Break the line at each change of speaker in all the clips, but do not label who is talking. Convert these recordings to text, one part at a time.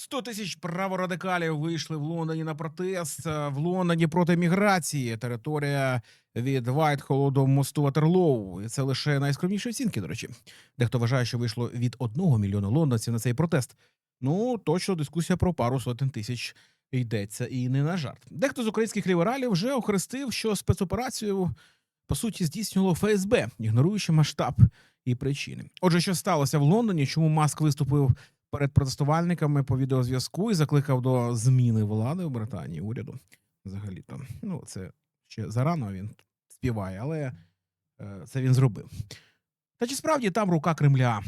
100 тисяч праворадикалів вийшли в Лондоні на протест е, в Лондоні проти міграції. Територія від Вайтхолу до мосту Ватерлоу. І це лише найскромніші оцінки. До речі, дехто вважає, що вийшло від одного мільйона лондонців на цей протест. Ну точно дискусія про пару сотень тисяч йдеться і не на жарт. Дехто з українських лібералів вже охрестив, що спецоперацію по суті здійснювало ФСБ, ігноруючи масштаб і причини. Отже, що сталося в Лондоні? Чому Маск виступив перед протестувальниками по відеозв'язку і закликав до зміни влади в Британії уряду? Взагалі то ну це ще зарано він співає, але е, це він зробив. Та чи справді там рука Кремля?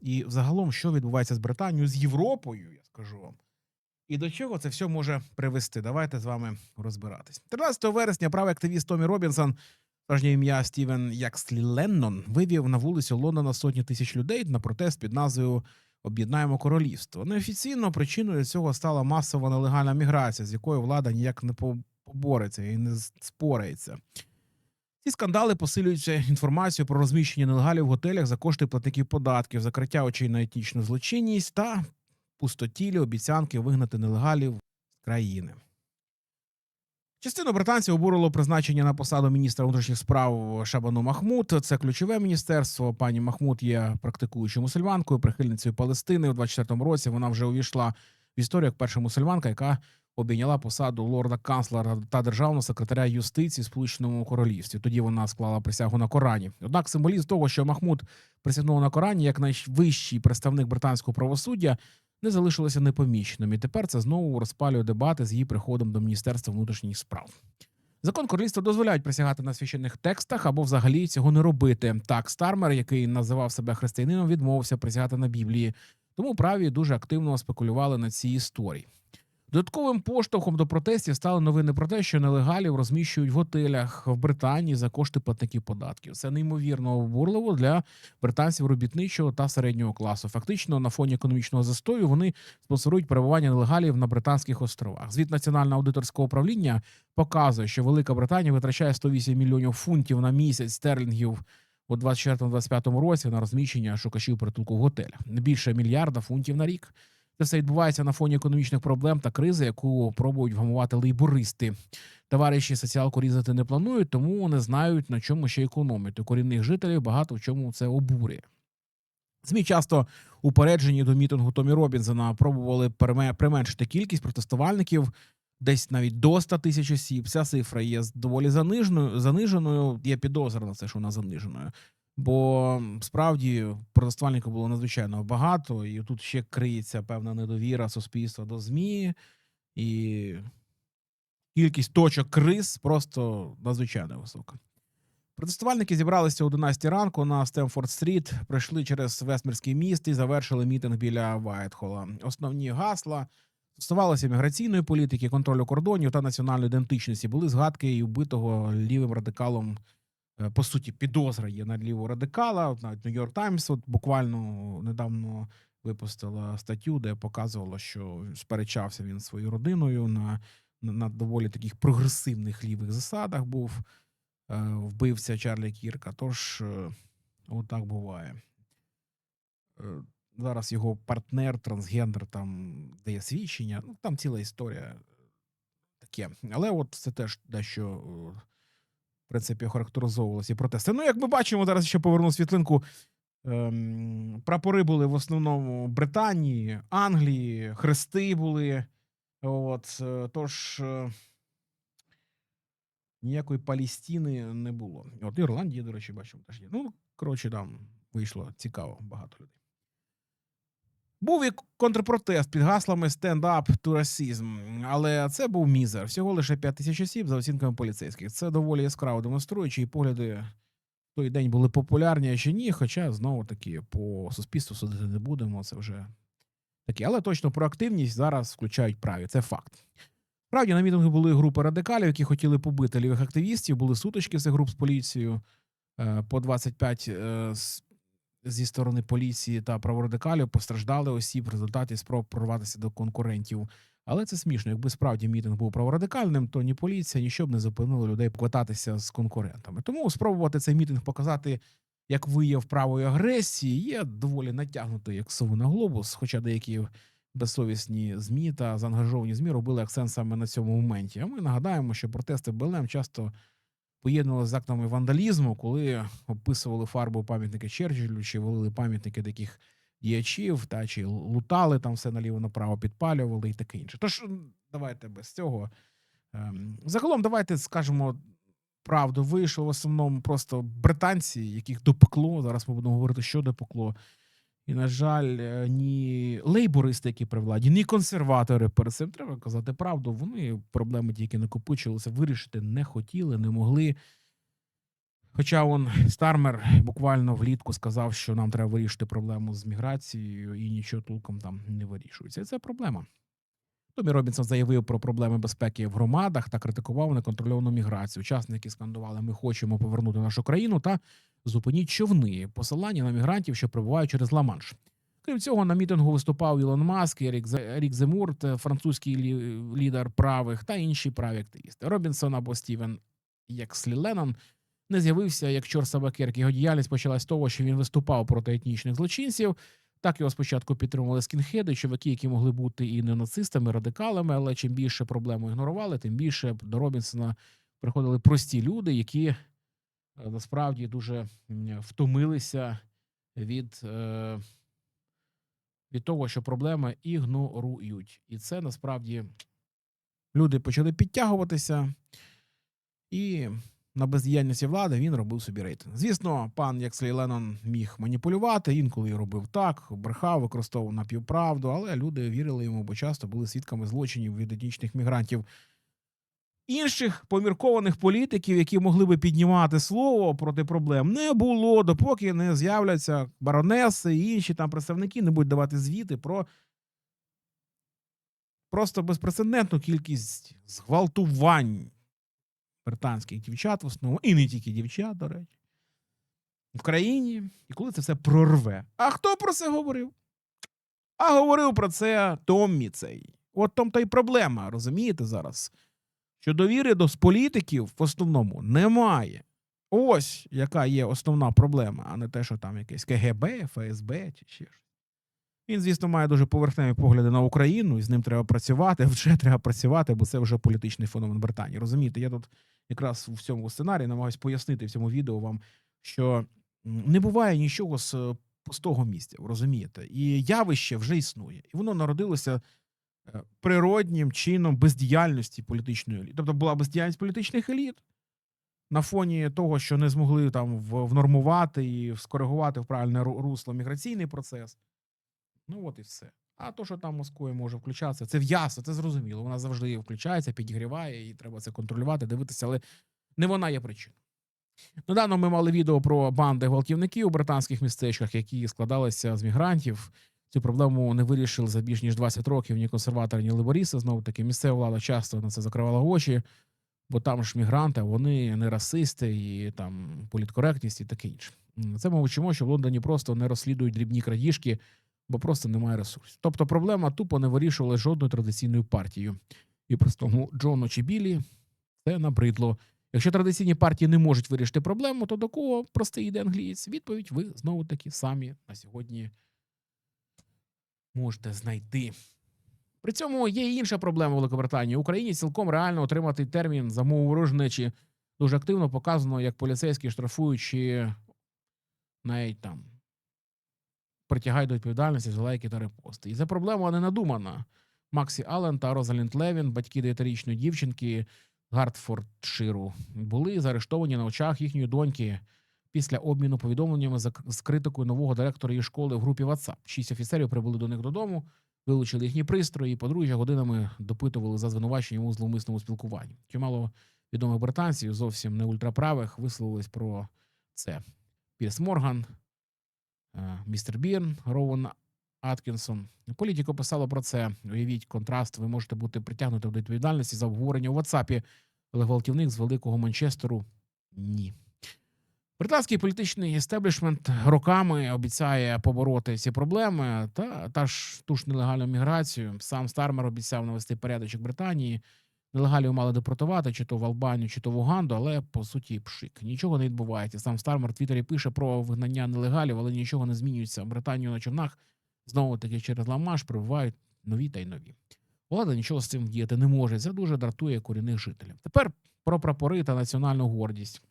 І взагалом, що відбувається з Британією, з Європою, я скажу вам. І до чого це все може привести? Давайте з вами розбиратись. 13 вересня правий активіст Томі Робінсон, справжнє ім'я Стівен Якслі Леннон, вивів на вулицю Лондона сотні тисяч людей на протест під назвою Об'єднаємо королівство. Неофіційно причиною цього стала масова нелегальна міграція, з якою влада ніяк не по- побореться і не спорається. Ці скандали посилюються інформацією про розміщення нелегалів в готелях за кошти платників податків, закриття очей на етнічну злочинність та пустотілі обіцянки вигнати нелегалів з країни. Частину британців обурило призначення на посаду міністра внутрішніх справ Шабану Махмуд. Це ключове міністерство. Пані Махмуд є практикуючою мусульманкою, прихильницею Палестини. У 24-му році вона вже увійшла в історію як перша мусульманка, яка обійняла посаду лорда канцлера та державного секретаря юстиції в Сполученому Королівстві. Тоді вона склала присягу на Корані. Однак символізм того, що Махмуд присягнув на Корані як найвищий представник британського правосуддя, не залишилося непоміченим. І тепер це знову розпалює дебати з її приходом до Міністерства внутрішніх справ. Закон королівства дозволяють присягати на священних текстах або взагалі цього не робити. Так, Стармер, який називав себе християнином, відмовився присягати на Біблії. Тому праві дуже активно спекулювали на цій історії. Додатковим поштовхом до протестів стали новини про те, що нелегалів розміщують в готелях в Британії за кошти платників податків. Це неймовірно обурливо для британців робітничого та середнього класу. Фактично, на фоні економічного застою вони спонсорують перебування нелегалів на британських островах. Звіт національного аудиторського управління показує, що Велика Британія витрачає 108 мільйонів фунтів на місяць стерлінгів у 24-25 році на розміщення шукачів притулку в готелях. Не більше мільярда фунтів на рік. Це все відбувається на фоні економічних проблем та кризи, яку пробують вгамувати лейбористи. Товариші соціалку різати не планують, тому не знають на чому ще економити. Корінних жителів багато в чому це обурює. ЗМІ часто упереджені до мітингу Томі Робінсона пробували применшити кількість протестувальників десь навіть до 100 тисяч осіб. Ця цифра є доволі заниженою. заниженою. Є підозра на це, що вона заниженою. Бо справді протестувальників було надзвичайно багато, і тут ще криється певна недовіра суспільства до ЗМІ, і кількість точок криз просто надзвичайно висока. Протестувальники зібралися о 11 ранку на Стемфорд-стріт, пройшли через Вестмірський міст і завершили мітинг біля Вайтхола. Основні гасла стосувалися міграційної політики, контролю кордонів та національної ідентичності. Були згадки і вбитого лівим радикалом. Е, По суті, підозра є на лівого радикала. Навіть Нью-Йорк Таймс буквально недавно випустила статтю, де показувало, що сперечався він зі своєю родиною на, на, доволі таких прогресивних лівих засадах. Був е, вбивця Чарлі Кірка. Тож е, отак буває. Зараз його партнер, трансгендер, там дає свідчення. Ну, там ціла історія таке. Але от це теж дещо, принципі, охарактеризовувалося і протести. Ну, як ми бачимо, зараз ще поверну світлинку. Ем, прапори були в основному Британії, Англії, хрести були. От, е, тож. е, Ніякої Палістини не було. От Ірландії, до речі, бачимо теж є. Ну, коротше, там вийшло цікаво, багато людей. Був і контрпротест під гаслами «Stand up to racism», але це був мізер. Всього лише 5 тисяч осіб за оцінками поліцейських. Це доволі яскраво демонструє, чиї погляди в той день були популярні чи ні. Хоча знову таки по суспільству судити не будемо. Це вже таке. Але точно про активність зараз включають праві. Це факт. Справді на мітингу були групи радикалів, які хотіли побити лівих активістів. Були сутички цих груп з поліцією е, по 25 е, з- зі сторони поліції та праворадикалів постраждали осіб в результаті спроб прорватися до конкурентів. Але це смішно. Якби справді мітинг був праворадикальним, то ні поліція, ніщо б не зупинило людей поквитатися з конкурентами. Тому спробувати цей мітинг показати як вияв правої агресії є доволі натягнутою як сову на глобус, хоча деякі безсовісні змі та заангажовані змі робили акцент саме на цьому моменті. А ми нагадаємо, що протести БЛМ часто поєднували з актами вандалізму, коли описували фарбою пам'ятники Черчиллю, чи валили пам'ятники таких діячів, та чи лутали там все наліво направо, підпалювали і таке інше. Тож давайте без цього. Ем, Загалом, давайте скажемо правду. Вийшло в основному просто британці, яких допекло. Зараз ми будемо говорити, що допекло. І, на жаль, е, ні лейбористи, які при владі, ні консерватори перед цим треба казати правду. Вони проблеми тільки накопичилися, вирішити не хотіли, не могли. Хоча он Стармер буквально влітку сказав, що нам треба вирішити проблему з міграцією, і нічого толком там не вирішується. Це проблема. Томі Робінсон заявив про проблеми безпеки в громадах та критикував неконтрольовану міграцію. Учасники скандували: Ми хочемо повернути нашу країну та зупиніть човни, посилання на мігрантів, що прибувають через Ла-Манш. Крім цього, на мітингу виступав Ілон Маск, Ерік, Зе- Земурт, французький лідер правих та інші праві активісти. Робінсон або Стівен Єкслі Леннон не з'явився як чор собакерки. Його діяльність почалась з того, що він виступав проти етнічних злочинців. Так його спочатку підтримували скінхеди, чуваки, які могли бути і неонацистами, радикалами, але чим більше проблему ігнорували, тим більше до Робінсона приходили прості люди, які е, насправді дуже втомилися від, е, від того, що проблеми ігнорують. І це насправді люди почали підтягуватися, і на бездіяльності влади він робив собі рейтинг. Звісно, пан Якслі Леннон міг маніпулювати, інколи робив так, брехав, використовував напівправду, але люди вірили йому, бо часто були свідками злочинів від етнічних мігрантів. Інших поміркованих політиків, які могли би піднімати слово проти проблем, не було, допоки не з'являться баронеси і інші там представники, не будуть давати звіти про просто безпрецедентну кількість зґвалтувань британських дівчат, в основному, і не тільки дівчат, до речі, в країні, і коли це все прорве. А хто про це говорив? А говорив про це Томмі цей. От там та й проблема, розумієте зараз? Що довіри до політиків в основному немає. Ось яка є основна проблема, а не те, що там якесь КГБ, ФСБ чи ще щось. Він, звісно, має дуже поверхневі погляди на Україну, і з ним треба працювати. Вже треба працювати, бо це вже політичний феномен Британії. Розумієте, я тут якраз в цьому сценарії намагаюся пояснити в цьому відео вам, що не буває нічого з е, пустого місця, розумієте? І явище вже існує. І воно народилося е, природнім чином бездіяльності політичної еліти. Тобто була бездіяльність політичних еліт на фоні того, що не змогли там внормувати і скоригувати в правильне ру- русло міграційний процес. Ну от і все. А то, що там Москвою може включатися, це в'ясно, це зрозуміло. Вона завжди включається, підігріває, і треба це контролювати, дивитися, але не вона є причиною. Недавно ми мали відео про банди гвалтівників у британських містечках, які складалися з мігрантів. Цю проблему не вирішили за більш ніж 20 років ні консерватори, ні либоріси. Знову таки, місцева влада часто на це закривала очі, бо там ж мігранти, вони не расисти і там політкоректність і таке інше. Це ми вчимо, що в Лондоні просто не розслідують дрібні крадіжки, бо просто немає ресурсів. Тобто проблема тупо не вирішувала жодною традиційною партією. І простому Джону чи Білі це набридло. Якщо традиційні партії не можуть вирішити проблему, то до кого простий йде англієць? Відповідь ви знову таки самі на сьогодні можете знайти. При цьому є і інша проблема в Великобританії. Україні цілком реально отримати термін за мову ворожнечі. Дуже активно показано, як поліцейські штрафуючи навіть там притягають до відповідальності за лайки та репости. І ця проблема не надумана. Максі Аллен та Розалінд Левін, батьки дев'ятирічної дівчинки Гартфордширу, були заарештовані на очах їхньої доньки після обміну повідомленнями з критикою нового директора її школи в групі WhatsApp. Шість офіцерів прибули до них додому, вилучили їхні пристрої, подружжя годинами допитували за звинуваченням у зловмисному спілкуванні. Чимало відомих британців, зовсім не ультраправих, висловились про це. Пірс Морган, містер Бірн, Роуен Аткінсон. Політіко писало про це. Уявіть контраст. Ви можете бути притягнути до відповідальності за обговорення у WhatsApp, але гвалтівник з великого Манчестеру ні. Британський політичний естеблішмент роками обіцяє побороти ці проблеми та, та ж ту ж нелегальну міграцію. Сам Стармер обіцяв навести порядочок Британії. Нелегалів мали депортувати чи то в Албанію, чи то в Уганду, але по суті пшик. Нічого не відбувається. Сам Стармер в Твіттері пише про вигнання нелегалів, але нічого не змінюється. Британію на човнах знову таки через Ламаш прибувають нові та й нові. Влада нічого з цим вдіяти не може. Це дуже дратує корінних жителів. Тепер про прапори та національну гордість.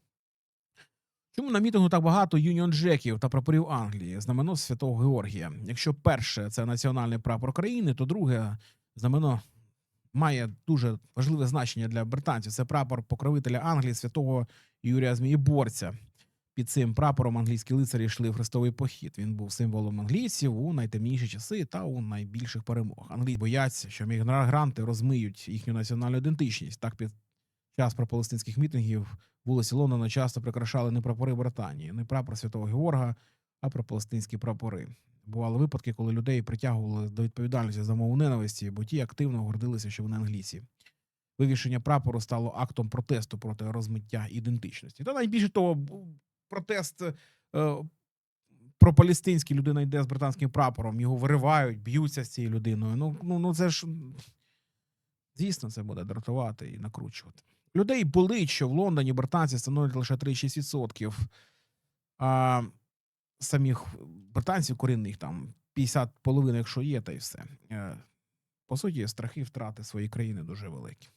Чому на мітингу так багато юніон джеків та прапорів Англії, знамено Святого Георгія? Якщо перше це національний прапор країни, то друге знамено має дуже важливе значення для британців. Це прапор покровителя Англії, святого Юрія Змієборця. Під цим прапором англійські лицарі йшли в хрестовий похід. Він був символом англійців у найтемніші часи та у найбільших перемог. Англійці бояться, що мігранти розмиють їхню національну ідентичність. Так під час пропалестинських мітингів вулиці Лондона часто прикрашали не прапори Британії, не прапор Святого Георга, а пропалестинські прапори. Бували випадки, коли людей притягували до відповідальності за мову ненависті, бо ті активно гордилися, що вони англійці. Вивішення прапору стало актом протесту проти розмиття ідентичності. Та найбільше того, протест е, пропалестинський людина йде з британським прапором, його виривають, б'ються з цією людиною. Ну, ну, ну це ж звісно, це буде дратувати і накручувати. Людей болить, що в Лондоні британці становлять лише 3-6%, а самих британців корінних там 50 половин, якщо є, та й все. Е, По суті, страхи втрати своєї країни дуже великі.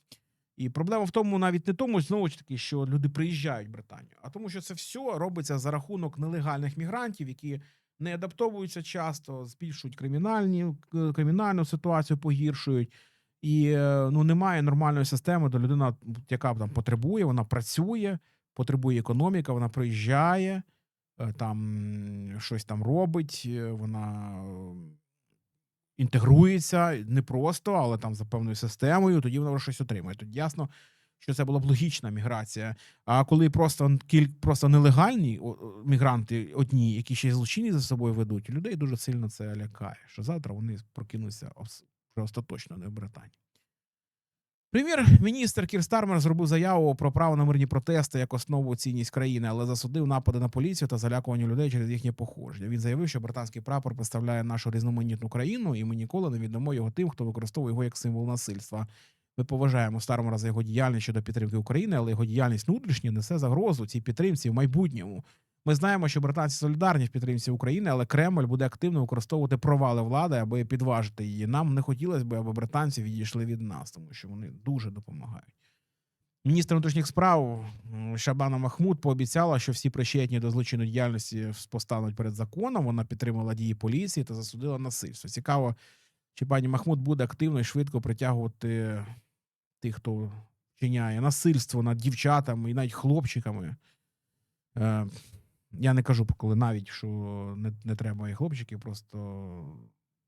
І проблема в тому навіть не тому, знову ж таки, що люди приїжджають в Британію, а тому, що це все робиться за рахунок нелегальних мігрантів, які не адаптовуються часто, збільшують кримінальні, кримінальну ситуацію, погіршують. І е, ну, немає нормальної системи, де людина, яка там потребує, вона працює, потребує економіка, вона приїжджає, е, там щось там робить, е, вона е, інтегрується не просто, але там за певною системою, тоді вона щось отримує. Тоді ясно, що це була б логічна міграція. А коли просто просто нелегальні мігранти одні, які ще й злочинні за собою ведуть, людей дуже сильно це лякає. Що завтра вони прокинуться остаточно не в Британії. Прем'єр-міністр Кір Стармер зробив заяву про право на мирні протести як основу цінність країни, але засудив напади на поліцію та залякування людей через їхнє походження. Він заявив, що британський прапор представляє нашу різноманітну країну, і ми ніколи не віддамо його тим, хто використовує його як символ насильства. Ми поважаємо Стармера за його діяльність щодо підтримки України, але його діяльність внутрішня несе загрозу цій підтримці в майбутньому. Ми знаємо, що британці солідарні в підтримці України, але Кремль буде активно використовувати провали влади, аби підважити її. Нам не хотілося б, аби британці відійшли від нас, тому що вони дуже допомагають. Міністр внутрішніх справ Шабана Махмуд пообіцяла, що всі причетні до злочинної діяльності постануть перед законом. Вона підтримала дії поліції та засудила насильство. Цікаво, чи пані Махмуд буде активно і швидко притягувати тих, хто вчиняє насильство над дівчатами і навіть хлопчиками. Я не кажу, коли навіть що не, не треба і хлопчиків, просто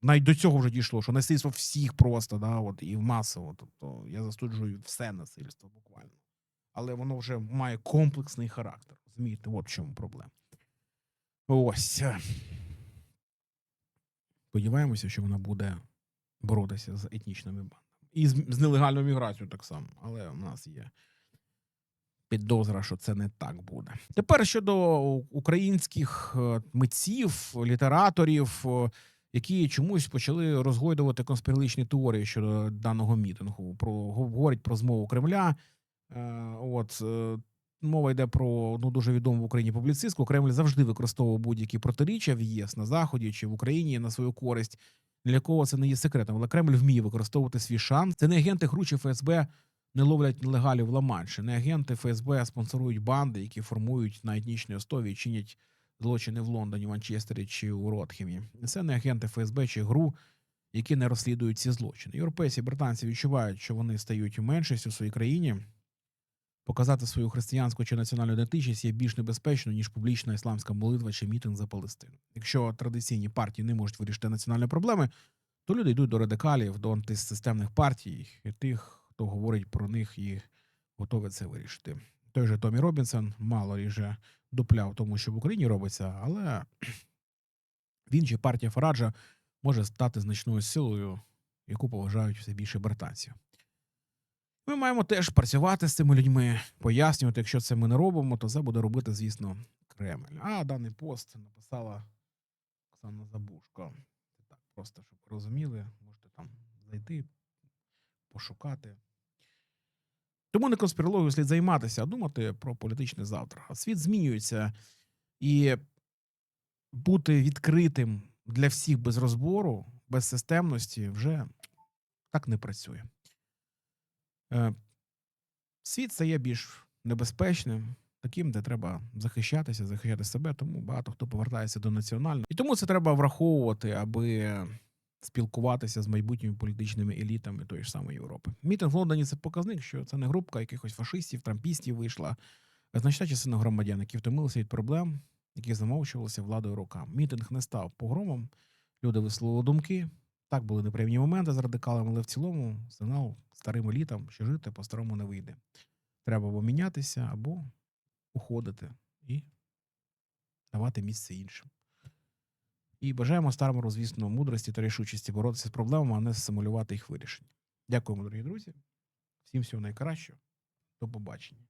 навіть до цього вже дійшло, що насильство всіх просто, да, от, і масово. Тобто я засуджую все насильство буквально. Але воно вже має комплексний характер. Розумієте, от в чому проблема. Ось. Сподіваємося, що вона буде боротися з етнічними бандами. І з, з нелегальною міграцією так само. Але у нас є підозра, що це не так буде. Тепер щодо українських е, митців, літераторів, е, які чомусь почали розгойдувати конспірологічні теорії щодо даного мітингу. Про говорять про змову Кремля. Е, От мова йде про ну дуже відому в Україні публіцистку. Кремль завжди використовував будь-які протиріччя в ЄС на заході чи в Україні на свою користь. Для кого це не є секретом, але Кремль вміє використовувати свій шанс. Це не агенти ГРУ чи ФСБ не ловлять нелегалів Ла-Манші. Не агенти ФСБ спонсорують банди, які формують на етнічній основі і чинять злочини в Лондоні, Манчестері чи у Ротхемі. Це не агенти ФСБ чи ГРУ, які не розслідують ці злочини. Європейці і британці відчувають, що вони стають меншістю в своїй країні. Показати свою християнську чи національну ідентичність є більш небезпечно, ніж публічна ісламська молитва чи мітинг за Палестину. Якщо традиційні партії не можуть вирішити національні проблеми, то люди йдуть до радикалів, до антисистемних партій і тих, хто говорить про них і готові це вирішити. Той же Томі Робінсон мало ріже дупля в тому, що в Україні робиться, але він чи партія Фараджа може стати значною силою, яку поважають все більше британців. Ми маємо теж працювати з цими людьми, пояснювати, якщо це ми не робимо, то це буде робити, звісно, Кремль. А даний пост написала Оксана Забушко. Так, просто щоб розуміли, можете там зайти, пошукати. Тому не конспірологію слід займатися, а думати про політичне завтра. А світ змінюється, і бути відкритим для всіх без розбору, без системності вже Так не працює. Е, світ стає більш небезпечним, таким, де треба захищатися, захищати себе, тому багато хто повертається до національного. І тому це треба враховувати, аби спілкуватися з майбутніми політичними елітами тої ж самої Європи. Мітинг в Лондоні це показник, що це не групка якихось фашистів, трампістів вийшла, значна частина громадян, які втомилися від проблем, які замовчувалися владою роками. Мітинг не став погромом. Люди висловили думки. Так були неприємні моменти з радикалами, але в цілому сигнал старим елітам, що жити по-старому не вийде. Треба або мінятися, або уходити і давати місце іншим. І бажаємо старому, звісно, мудрості та рішучості боротися з проблемами, а не симулювати їх вирішення. Дякуємо, дорогі друзі. Всім всього найкращого. До побачення.